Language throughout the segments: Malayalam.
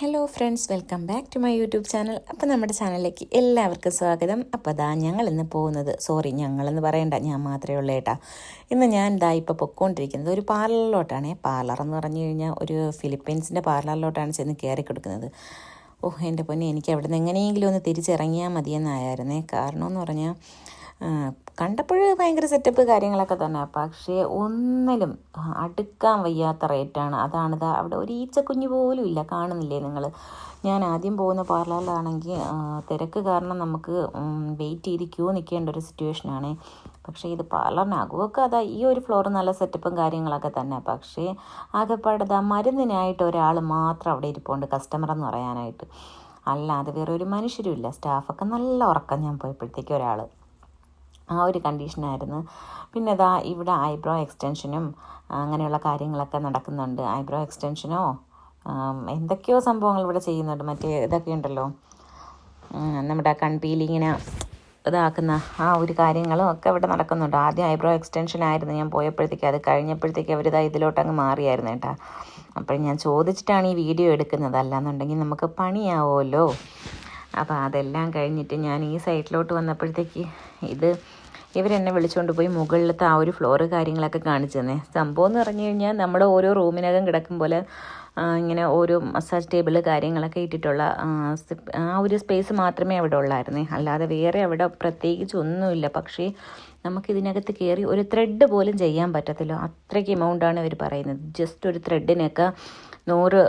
Hello friends welcome back to my YouTube channel അപ്പോൾ നമ്മുടെ ചാനലിലേക്ക് എല്ലാവർക്കും സ്വാഗതം. അപ്പോൾ അതാ ഞങ്ങൾ ഇന്ന് പോകുന്നത്. സോറി ഞങ്ങളെന്ന് പറയണ്ട. ഞാൻ മാത്രമേ ഉള്ളൂ ഏട്ടാ ഇന്ന് ഞാൻ ഇതാ ഇപ്പോൾ പൊയ്ക്കൊണ്ടിരിക്കുന്നത് ഒരു പാർലറിലോട്ടാണ്. പാർലർ എന്ന് പറഞ്ഞു കഴിഞ്ഞാൽ ഒരു ഫിലിപ്പീൻസിന്റെ പാർലറിലോട്ടാണ് ചെന്ന് കയറി കൊടുക്കുന്നത്. ഓഹ് എന്റെ പൊന്നെ എനിക്ക് അവിടെ നിന്ന് എങ്ങനെയെങ്കിലും ഒന്ന് തിരിച്ചിറങ്ങിയാൽ മതിയെന്നായിരുന്നേ. കാരണം എന്ന് പറഞ്ഞാൽ കണ്ടപ്പോൾ ഭയങ്കര സെറ്റപ്പ് കാര്യങ്ങളൊക്കെ തന്നെ. പക്ഷേ ഒന്നിലും അടുക്കാൻ വയ്യാത്ത റേറ്റാണ് അതാണ് അവിടെ ഒരു ഈച്ചക്കുഞ്ഞ് പോലും ഇല്ല. കാണുന്നില്ലേ നിങ്ങൾ ഞാൻ ആദ്യം പോകുന്ന പാർലറിലാണെങ്കിൽ തിരക്ക് കാരണം നമുക്ക് വെയിറ്റ് ചെയ്ത് ക്യൂ നിൽക്കേണ്ട ഒരു സിറ്റുവേഷനാണ് പക്ഷേ ഇത് പാർലറിനകുമൊക്കെ അതാ ഈ ഒരു ഫ്ലോർ നല്ല സെറ്റപ്പും കാര്യങ്ങളൊക്കെ തന്നെ. പക്ഷേ ആകെപ്പാടത് മരുന്നിനായിട്ട് ഒരാൾ മാത്രം അവിടെ ഇരിപ്പുണ്ട് കസ്റ്റമർ എന്ന് പറയാനായിട്ട്. അല്ലാതെ വേറെ ഒരു മനുഷ്യരും ഇല്ല. സ്റ്റാഫൊക്കെ നല്ല ഉറക്കം ഞാൻ പോയപ്പോഴത്തേക്കും ഒരാൾ ആ ഒരു കണ്ടീഷനായിരുന്നു. പിന്നെ ഇതാ ഇവിടെ ഐബ്രോ എക്സ്റ്റൻഷനും അങ്ങനെയുള്ള കാര്യങ്ങളൊക്കെ നടക്കുന്നുണ്ട്. ഐബ്രോ എക്സ്റ്റൻഷനോ എന്തൊക്കെയോ സംഭവങ്ങൾ ഇവിടെ ചെയ്യുന്നുണ്ട്. മറ്റേ ഇതൊക്കെ ഉണ്ടല്ലോ. നമ്മുടെ കൺപീലിങ്ങിനെ ഇതാക്കുന്ന ആ ഒരു കാര്യങ്ങളും ഒക്കെ ഇവിടെ നടക്കുന്നുണ്ട്. ആദ്യം ഐബ്രോ എക്സ്റ്റൻഷൻ ആയിരുന്നു ഞാൻ പോയപ്പോഴത്തേക്ക്. അത് കഴിഞ്ഞപ്പോഴത്തേക്ക് അവരിതാ ഇതിലോട്ട് അങ്ങ് മാറിയായിരുന്നു കേട്ടോ. അപ്പോൾ ഞാൻ ചോദിച്ചിട്ടാണ് ഈ വീഡിയോ എടുക്കുന്നത്. അല്ലാന്നുണ്ടെങ്കിൽ നമുക്ക് പണിയാവുമല്ലോ അപ്പോൾ അതെല്ലാം കഴിഞ്ഞിട്ട് ഞാൻ ഈ സൈറ്റിലോട്ട് വന്നപ്പോഴത്തേക്ക് ഇത് ഇവരെന്നെ വിളിച്ചുകൊണ്ട് പോയി മുകളിലത്തെ ആ ഒരു ഫ്ലോറ് കാര്യങ്ങളൊക്കെ കാണിച്ചു തന്നെ. സംഭവം എന്ന് പറഞ്ഞു കഴിഞ്ഞാൽ നമ്മൾ ഓരോ റൂമിനകം കിടക്കും പോലെ ഇങ്ങനെ ഓരോ മസാജ് ടേബിൾ കാര്യങ്ങളൊക്കെ ഇട്ടിട്ടുള്ള ആ ഒരു സ്പേസ് മാത്രമേ അവിടെ ഉള്ളായിരുന്നേ. അല്ലാതെ വേറെ അവിടെ പ്രത്യേകിച്ച് ഒന്നുമില്ല. പക്ഷേ നമുക്ക് ഇതിനകത്ത് കയറി ഒരു ത്രെഡ് പോലും ചെയ്യാൻ പറ്റത്തില്ല. അത്രയ്ക്ക് എമൗണ്ടാണ് ഇവർ പറയുന്നത്. ജസ്റ്റ് ഒരു ത്രെഡിനൊക്കെ നൂറ്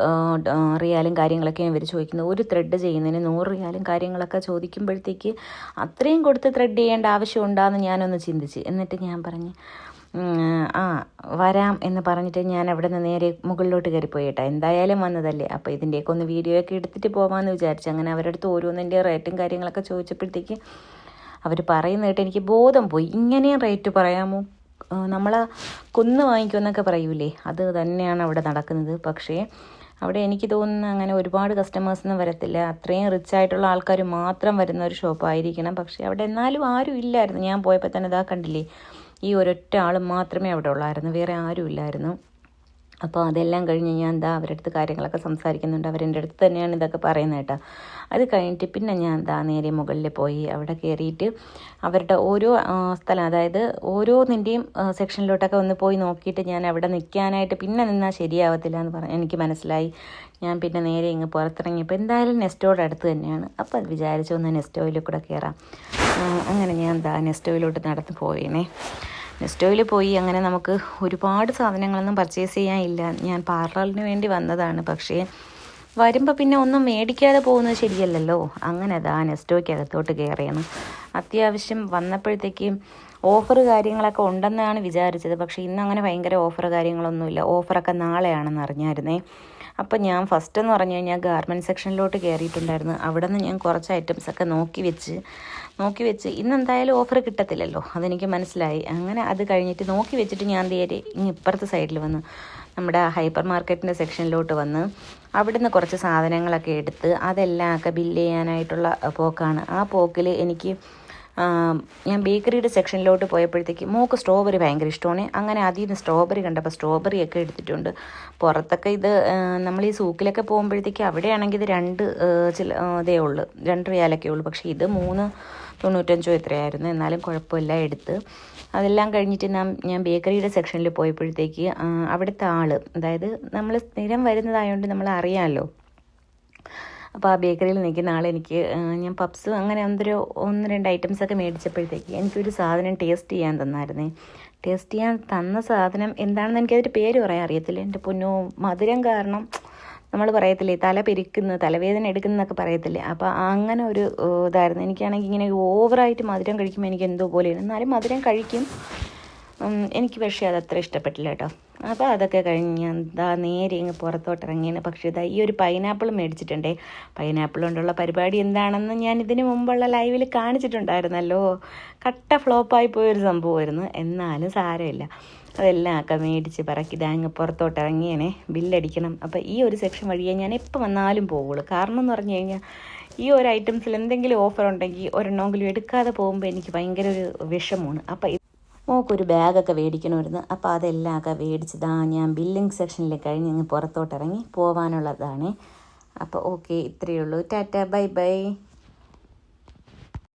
റിയാലും കാര്യങ്ങളൊക്കെ ഇവർ ചോദിക്കുന്നത്. ഒരു ത്രെഡ് ചെയ്യുന്നതിന് നൂറ് റിയാലും കാര്യങ്ങളൊക്കെ ചോദിക്കുമ്പോഴത്തേക്ക് അത്രയും കൊടുത്ത് ത്രെഡ് ചെയ്യേണ്ട ആവശ്യം ഉണ്ടാന്ന് ഞാനൊന്ന് ചിന്തിച്ച്. എന്നിട്ട് ഞാൻ പറഞ്ഞു ആ വരാം എന്ന് പറഞ്ഞിട്ട് ഞാൻ അവിടെ നിന്ന് നേരെ മുകളിലോട്ട് കയറിപ്പോയി കേട്ടോ എന്തായാലും വന്നതല്ലേ. അപ്പോൾ ഇതിന്റെയൊക്കെ ഒന്ന് വീഡിയോ ഒക്കെ എടുത്തിട്ട് പോകാമെന്ന് വിചാരിച്ചു അങ്ങനെ അവരുടെ അടുത്ത് ഓരോന്നിന്റെ റേറ്റും കാര്യങ്ങളൊക്കെ ചോദിച്ചപ്പോഴത്തേക്ക് അവർ പറയുന്ന കേട്ട് എനിക്ക് ബോധം പോയി. ഇങ്ങനെയും റേറ്റ് പറയാമോ? നമ്മൾ കൊന്നു വാങ്ങിക്കുമെന്നൊക്കെ പറയൂലേ? അത് തന്നെയാണ് അവിടെ നടക്കുന്നത്. പക്ഷേ അവിടെ എനിക്ക് തോന്നുന്ന അങ്ങനെ ഒരുപാട് കസ്റ്റമേഴ്സൊന്നും വരത്തില്ല. അത്രയും റിച്ച് ആയിട്ടുള്ള ആൾക്കാർ മാത്രം വരുന്ന ഒരു ഷോപ്പായിരിക്കണം പക്ഷേ അവിടെ എന്നാലും ആരും ഇല്ലായിരുന്നു. ഞാൻ പോയപ്പോൾ തന്നെ ഇതാ കണ്ടില്ലേ? ഈ ഒരൊറ്റ ആൾ മാത്രമേ അവിടെ ഉള്ളായിരുന്നു. വേറെ ആരും ഇല്ലായിരുന്നു. അപ്പോൾ അതെല്ലാം കഴിഞ്ഞ് ഞാൻ എന്താ അവരുടെ അടുത്ത് കാര്യങ്ങളൊക്കെ സംസാരിക്കുന്നുണ്ട്. അവരെന്റെ അടുത്ത് തന്നെയാണ് ഇതൊക്കെ പറയുന്നത് കേട്ടോ. അത് കഴിഞ്ഞിട്ട് പിന്നെ ഞാൻ എന്താ നേരെ മുകളിൽ പോയി അവിടെ കയറിയിട്ട് അവരുടെ ഓരോ സ്ഥലം അതായത് ഓരോന്നിന്റെയും സെക്ഷനിലോട്ടൊക്കെ ഒന്ന് പോയി നോക്കിയിട്ട് ഞാൻ അവിടെ നിൽക്കാനായിട്ട് പിന്നെ നിന്നാൽ ശരിയാവത്തില്ല എന്ന് പറഞ്ഞ് എനിക്ക് മനസ്സിലായി. ഞാൻ പിന്നെ നേരെ ഇങ്ങ് പുറത്തിറങ്ങിയപ്പോൾ എന്തായാലും നെസ്റ്റോയുടെ അടുത്ത് തന്നെയാണ്. അപ്പോൾ വിചാരിച്ചു ഒന്ന് നെസ്റ്റോയിൽ കൂടെ കയറാം. അങ്ങനെ ഞാൻ എന്താ നെസ്റ്റോയിലോട്ട് നടന്നു പോയേനെ. നെസ്റ്റോയിൽ പോയി അങ്ങനെ നമുക്ക് ഒരുപാട് സാധനങ്ങളൊന്നും പർച്ചേസ് ചെയ്യാനില്ല. ഞാൻ പാർലറിന് വേണ്ടി വന്നതാണ്. പക്ഷേ വരുമ്പോൾ പിന്നെ ഒന്നും മേടിക്കാതെ പോകുന്നത് ശരിയല്ലല്ലോ. അങ്ങനെ അതാ നെസ്റ്റോയ്ക്കകത്തോട്ട് കയറിയാണ് അത്യാവശ്യം വന്നപ്പോഴത്തേക്കും ഓഫർ കാര്യങ്ങളൊക്കെ ഉണ്ടെന്നാണ് വിചാരിച്ചത്. പക്ഷേ ഇന്ന് അങ്ങനെ ഭയങ്കര ഓഫർ കാര്യങ്ങളൊന്നുമില്ല. ഓഫറൊക്കെ നാളെയാണെന്ന് അറിഞ്ഞായിരുന്നേ. അപ്പം ഞാൻ ഫസ്റ്റ് എന്ന് പറഞ്ഞു കഴിഞ്ഞാൽ ഗാർമെന്റ് സെക്ഷനിലോട്ട് കയറിയിട്ടുണ്ടായിരുന്നു അവിടെ നിന്ന് ഞാൻ കുറച്ച് ഐറ്റംസൊക്കെ നോക്കി വെച്ച് നോക്കി വെച്ച് ഇന്ന് എന്തായാലും ഓഫർ കിട്ടത്തില്ലല്ലോ. അതെനിക്ക് മനസ്സിലായി. അങ്ങനെ അത് കഴിഞ്ഞിട്ട് നോക്കി വെച്ചിട്ട് ഞാൻ നേരെ ഇങ്ങ് ഇപ്പുറത്തെ സൈഡിൽ വന്ന് നമ്മുടെ ഹൈപ്പർ മാർക്കറ്റിന്റെ സെക്ഷനിലോട്ട് വന്ന് അവിടുന്ന് കുറച്ച് സാധനങ്ങളൊക്കെ എടുത്ത് അതെല്ലാം ഒക്കെ ബില്ല് ചെയ്യാനായിട്ടുള്ള പോക്കാണ്. ആ പോക്കിൽ എനിക്ക് ഞാൻ ബേക്കറിയുടെ സെക്ഷനിലോട്ട് പോയപ്പോഴത്തേക്ക് മോക്ക് സ്ട്രോബെറി ഭയങ്കര ഇഷ്ടമാണ്. അങ്ങനെ അതിൽ നിന്ന് സ്ട്രോബെറി കണ്ടപ്പോൾ സ്ട്രോബെറി ഒക്കെ എടുത്തിട്ടുണ്ട്. പുറത്തൊക്കെ ഇത് നമ്മൾ ഈ സൂക്കിലൊക്കെ പോകുമ്പോഴത്തേക്ക് അവിടെയാണെങ്കിൽ ഇത് രണ്ട് ചില ഇതേ ഉള്ളൂ. രണ്ട് റിയാലൊക്കെ ഉള്ളൂ. പക്ഷേ ഇത് മൂന്ന് തൊണ്ണൂറ്റഞ്ചോ എത്രയായിരുന്നു എന്നാലും കുഴപ്പമില്ല എടുത്ത്. അതെല്ലാം കഴിഞ്ഞിട്ട് നാം ഞാൻ ബേക്കറിയുടെ സെക്ഷനിൽ പോയപ്പോഴത്തേക്ക് അവിടുത്തെ ആൾ അതായത് നമ്മൾ സ്ഥിരം വരുന്നതായതുകൊണ്ട് നമ്മൾ അറിയാമല്ലോ അപ്പോൾ ആ ബേക്കറിയിൽ നിൽക്കുന്ന ആൾ എനിക്ക് ഞാൻ പപ്സ് അങ്ങനെ എന്തൊരു ഒന്ന് രണ്ട് ഐറ്റംസൊക്കെ മേടിച്ചപ്പോഴത്തേക്ക് എനിക്കൊരു സാധനം ടേസ്റ്റ് ചെയ്യാൻ തന്നായിരുന്നേ. ടേസ്റ്റ് ചെയ്യാൻ തന്ന സാധനം എന്താണെന്ന് എനിക്കതിന്റെ പേര് പറയാൻ അറിയത്തില്ല. എന്റെ പൊന്നോ മധുരം കാരണം നമ്മൾ പറയത്തില്ലേ തല പെരുക്കുന്നു തലവേദന എടുക്കുന്നതൊക്കെ പറയത്തില്ലേ. അപ്പോൾ അങ്ങനെ ഒരു ഇതായിരുന്നു. എനിക്കാണെങ്കിൽ ഇങ്ങനെ ഓവറായിട്ട് മധുരം കഴിക്കുമ്പോൾ എനിക്ക് എന്തോ പോലെയാണ്. എന്നാലും മധുരം കഴിക്കും. എനിക്ക് പക്ഷേ അത് അത്ര ഇഷ്ടപ്പെട്ടില്ല കേട്ടോ. അപ്പോൾ അതൊക്കെ കഴിഞ്ഞ് എന്താ നേരെ ഇങ്ങ് പുറത്തോട്ട് ഇറങ്ങിയാണ് പക്ഷേ ഇതാ ഈ ഒരു പൈനാപ്പിൾ മേടിച്ചിട്ടുണ്ടേ. പൈനാപ്പിൾ കൊണ്ടുള്ള പരിപാടി എന്താണെന്ന് ഞാൻ ഇതിന് മുമ്പുള്ള ലൈവിൽ കാണിച്ചിട്ടുണ്ടായിരുന്നല്ലോ. കട്ട ഫ്ലോപ്പായി പോയൊരു സംഭവമായിരുന്നു. എന്നാലും സാരമില്ല. അതെല്ലാം ഒക്കെ മേടിച്ച് പറക്കി ഇതാങ്ങ് പുറത്തോട്ട് ഇറങ്ങിയേനെ ബില്ലടിക്കണം അപ്പോൾ ഈ ഒരു സെക്ഷൻ വഴിയേ ഞാൻ എപ്പോൾ വന്നാലും പോവുള്ളൂ. കാരണം എന്ന് പറഞ്ഞു കഴിഞ്ഞാൽ ഈ ഒരു ഐറ്റംസിൽ എന്തെങ്കിലും ഓഫർ ഉണ്ടെങ്കിൽ ഒരെണ്ണമെങ്കിലും എടുക്കാതെ പോകുമ്പോൾ എനിക്ക് ഭയങ്കര ഒരു വിഷമമാണ്. അപ്പോൾ മോക്കൊരു ബാഗൊക്കെ മേടിക്കണമായിരുന്നു. അപ്പോൾ അതെല്ലാം ഒക്കെ മേടിച്ചതാ. ഞാൻ ബില്ലിംഗ് സെക്ഷനിൽ കഴിഞ്ഞ് ഇങ്ങ് പുറത്തോട്ടിറങ്ങി പോവാനുള്ളതാണ്. അപ്പോൾ ഓക്കെ ഇത്രയേ ഉള്ളൂ. Tata bye bye.